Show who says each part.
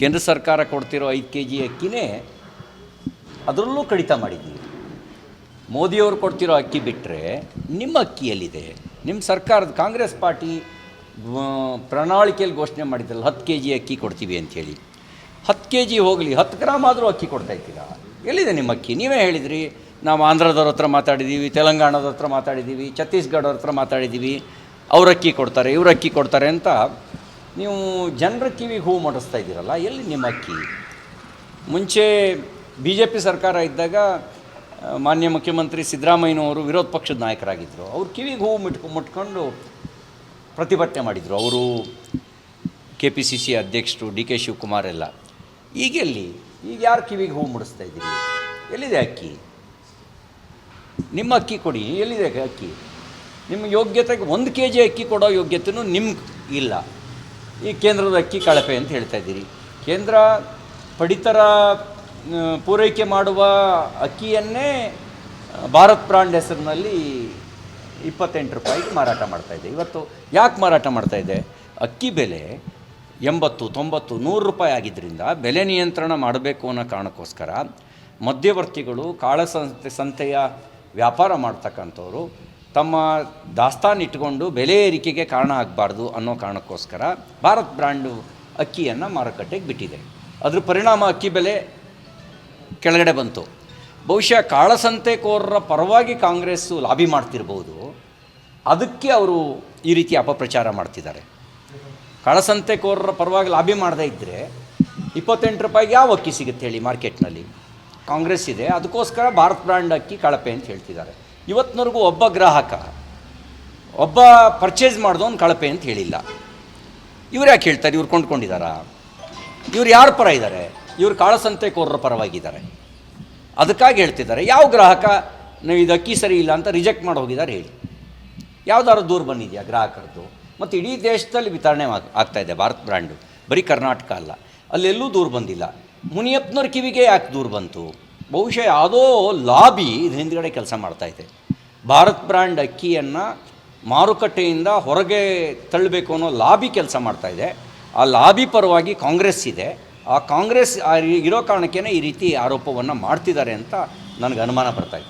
Speaker 1: ಕೇಂದ್ರ ಸರ್ಕಾರ ಕೊಡ್ತಿರೋ ಐದು ಕೆ ಜಿ ಅಕ್ಕಿನೇ ಅದರಲ್ಲೂ ಕಡಿತ ಮಾಡಿದ್ದೀವಿ ಮೋದಿಯವರು ಕೊಡ್ತಿರೋ ಅಕ್ಕಿ ಬಿಟ್ಟರೆ ನಿಮ್ಮ ಅಕ್ಕಿಯಲ್ಲಿದೆ. ನಿಮ್ಮ ಸರ್ಕಾರದ ಕಾಂಗ್ರೆಸ್ ಪಾರ್ಟಿ ಪ್ರಣಾಳಿಕೆಯಲ್ಲಿ ಘೋಷಣೆ ಮಾಡಿದ್ರಲ್ಲ, ಹತ್ತು ಕೆ ಜಿ ಅಕ್ಕಿ ಕೊಡ್ತೀವಿ ಅಂಥೇಳಿ ಹತ್ತು ಕೆ ಜಿ ಹೋಗಲಿ, ಹತ್ತು ಗ್ರಾಮ್ ಆದರೂ ಅಕ್ಕಿ ಕೊಡ್ತಾ ಇದ್ದೀರಾ? ಎಲ್ಲಿದೆ ನಿಮ್ಮ ಅಕ್ಕಿ? ನೀವೇ ಹೇಳಿದ್ರಿ, ನಾವು ಆಂಧ್ರದವ್ರ ಹತ್ರ ಮಾತಾಡಿದ್ದೀವಿ, ತೆಲಂಗಾಣದ ಹತ್ರ ಮಾತಾಡಿದ್ದೀವಿ, ಛತ್ತೀಸ್ಗಢವ್ರ ಹತ್ರ ಮಾತಾಡಿದ್ದೀವಿ. ಅವ್ರ ಅಕ್ಕಿ ಕೊಡ್ತಾರೆ, ಇವ್ರ ಅಕ್ಕಿ ಕೊಡ್ತಾರೆ ಅಂತ ನೀವು ಜನರ ಕಿವಿಗೆ ಹೂವು ಮಾಡಿಸ್ತಾ ಇದ್ದೀರಲ್ಲ, ಎಲ್ಲಿ ನಿಮ್ಮ ಅಕ್ಕಿ? ಮುಂಚೆ ಬಿ ಜೆ ಪಿ ಸರ್ಕಾರ ಇದ್ದಾಗ ಮಾನ್ಯ ಮುಖ್ಯಮಂತ್ರಿ ಸಿದ್ದರಾಮಯ್ಯನವರು ವಿರೋಧ ಪಕ್ಷದ ನಾಯಕರಾಗಿದ್ದರು ಅವ್ರು ಕಿವಿಗೆ ಹೂವು ಮುಟ್ಕೊ ಮುಟ್ಕೊಂಡು ಪ್ರತಿಭಟನೆ ಮಾಡಿದರು. ಅವರು ಕೆ ಪಿ ಸಿ ಸಿ ಅಧ್ಯಕ್ಷರು, ಡಿ ಕೆ ಶಿವಕುಮಾರ್ ಎಲ್ಲ. ಈಗೆಲ್ಲಿ ಈಗ ಯಾರು ಕಿವಿಗೆ ಹೂವು ಮುಡಿಸ್ತಾ ಇದ್ದೀರಿ? ಎಲ್ಲಿದೆ ಅಕ್ಕಿ? ನಿಮ್ಮ ಅಕ್ಕಿ ಕೊಡಿ, ಎಲ್ಲಿದೆ ಅಕ್ಕಿ? ನಿಮ್ಮ ಯೋಗ್ಯತೆಗೆ ಒಂದು ಕೆ ಜಿ ಅಕ್ಕಿ ಕೊಡೋ ಯೋಗ್ಯತೆಯೂ ನಿಮ್ಗೆ ಇಲ್ಲ. ಈ ಕೇಂದ್ರದ ಅಕ್ಕಿ ಕಳಪೆ ಅಂತ ಹೇಳ್ತಾ ಇದ್ದೀರಿ. ಕೇಂದ್ರ ಪಡಿತರ ಪೂರೈಕೆ ಮಾಡುವ ಅಕ್ಕಿಯನ್ನೇ ಭಾರತ್ ಬ್ರಾಂಡ್ ಹೆಸರಿನಲ್ಲಿ ಇಪ್ಪತ್ತೆಂಟು ರೂಪಾಯಿಗೆ ಮಾರಾಟ ಮಾಡ್ತಾ ಇದೆ. ಇವತ್ತು ಯಾಕೆ ಮಾರಾಟ ಮಾಡ್ತಾ ಇದೆ? ಅಕ್ಕಿ ಬೆಲೆ ಎಂಬತ್ತು, ತೊಂಬತ್ತು, ನೂರು ರೂಪಾಯಿ ಆಗಿದ್ದರಿಂದ ಬೆಲೆ ನಿಯಂತ್ರಣ ಮಾಡಬೇಕು ಅನ್ನೋ ಕಾರಣಕ್ಕೋಸ್ಕರ ಮಧ್ಯವರ್ತಿಗಳು ಕಾಳಸಂತೆ ಸಂತೆಯ ವ್ಯಾಪಾರ ಮಾಡ್ತಕ್ಕಂಥವ್ರು ತಮ್ಮ ದಾಸ್ತಾನು ಇಟ್ಟುಕೊಂಡು ಬೆಲೆ ಏರಿಕೆಗೆ ಕಾರಣ ಆಗಬಾರ್ದು ಅನ್ನೋ ಕಾರಣಕ್ಕೋಸ್ಕರ ಭಾರತ್ ಬ್ರ್ಯಾಂಡು ಅಕ್ಕಿಯನ್ನು ಮಾರುಕಟ್ಟೆಗೆ ಬಿಟ್ಟಿದೆ. ಅದ್ರ ಪರಿಣಾಮ ಅಕ್ಕಿ ಬೆಲೆ ಕೆಳಗಡೆ ಬಂತು. ಬಹುಶಃ ಕಾಳಸಂತೆಕೋರರ ಪರವಾಗಿ ಕಾಂಗ್ರೆಸ್ಸು ಲಾಬಿ ಮಾಡ್ತಿರ್ಬೋದು. ಅದಕ್ಕೆ ಅವರು ಈ ರೀತಿ ಅಪಪ್ರಚಾರ ಮಾಡ್ತಿದ್ದಾರೆ. ಕಾಳಸಂತೆಕೋರರ ಪರವಾಗಿ ಲಾಬಿ ಮಾಡದೇ ಇದ್ದರೆ ಇಪ್ಪತ್ತೆಂಟು ರೂಪಾಯಿಗೆ ಯಾವ ಅಕ್ಕಿ ಸಿಗುತ್ತೆ ಹೇಳಿ ಮಾರ್ಕೆಟ್ನಲ್ಲಿ. ಕಾಂಗ್ರೆಸ್ ಇದೆ, ಅದಕ್ಕೋಸ್ಕರ ಭಾರತ್ ಬ್ರ್ಯಾಂಡ್ ಅಕ್ಕಿ ಕಳಪೆ ಅಂತ ಹೇಳ್ತಿದ್ದಾರೆ. ಇವತ್ತಿನವರೆಗೂ ಒಬ್ಬ ಗ್ರಾಹಕ, ಒಬ್ಬ ಪರ್ಚೇಸ್ ಮಾಡಿದವನು ಕಳಪೆ ಅಂತ ಹೇಳಿಲ್ಲ. ಇವ್ರು ಯಾಕೆ ಹೇಳ್ತಾರೆ? ಇವ್ರು ಕೊಂಡ್ಕೊಂಡಿದ್ದಾರಾ ಇವ್ರು ಯಾರ ಪರ ಇದ್ದಾರೆ ಇವ್ರು ಕಾಳಸಂತೆಕೋರರ ಪರವಾಗಿದ್ದಾರೆ. ಅದಕ್ಕಾಗಿ ಹೇಳ್ತಿದ್ದಾರೆ, ಯಾವ ಗ್ರಾಹಕ? ನೀವು ಇದು ಅಕ್ಕಿ ಸರಿ ಇಲ್ಲ ಅಂತ ರಿಜೆಕ್ಟ್ ಮಾಡಿ ಹೋಗಿದ್ದಾರೆ ಹೇಳಿ. ಯಾವ್ದಾದ್ರು ದೂರ ಬಂದಿದೆಯಾ ಗ್ರಾಹಕರದ್ದು ಮತ್ತು ಇಡೀ ದೇಶದಲ್ಲಿ ವಿತರಣೆ ಆಗ್- ಆಗ್ತಾ ಇದೆ, ಭಾರತ್ ಬ್ರ್ಯಾಂಡು. ಬರೀ ಕರ್ನಾಟಕ ಅಲ್ಲ, ಅಲ್ಲೆಲ್ಲೂ ದೂರ ಬಂದಿಲ್ಲ. ಮುನಿಯಪ್ಪನವ್ರ ಕಿವಿಗೆ ಯಾಕೆ ದೂರ ಬಂತು? ಬಹುಶಃ ಯಾವುದೋ ಲಾಬಿ ಇದು ಹಿಂದ್ಗಡೆ ಕೆಲಸ ಮಾಡ್ತಾ ಇದೆ. ಭಾರತ್ ಬ್ರ್ಯಾಂಡ್ ಅಕ್ಕಿಯನ್ನು ಮಾರುಕಟ್ಟೆಯಿಂದ ಹೊರಗೆ ತಳ್ಳಬೇಕು ಅನ್ನೋ ಲಾಬಿ ಕೆಲಸ ಮಾಡ್ತಾ ಇದೆ. ಆ ಲಾಬಿ ಪರವಾಗಿ ಕಾಂಗ್ರೆಸ್ ಇದೆ. ಆ ಕಾಂಗ್ರೆಸ್ ಇರೋ ಕಾರಣಕ್ಕೇ ಈ ರೀತಿ ಆರೋಪವನ್ನು ಮಾಡ್ತಿದ್ದಾರೆ ಅಂತ ನನಗೆ ಅನುಮಾನ ಬರ್ತಾ ಇದೆ.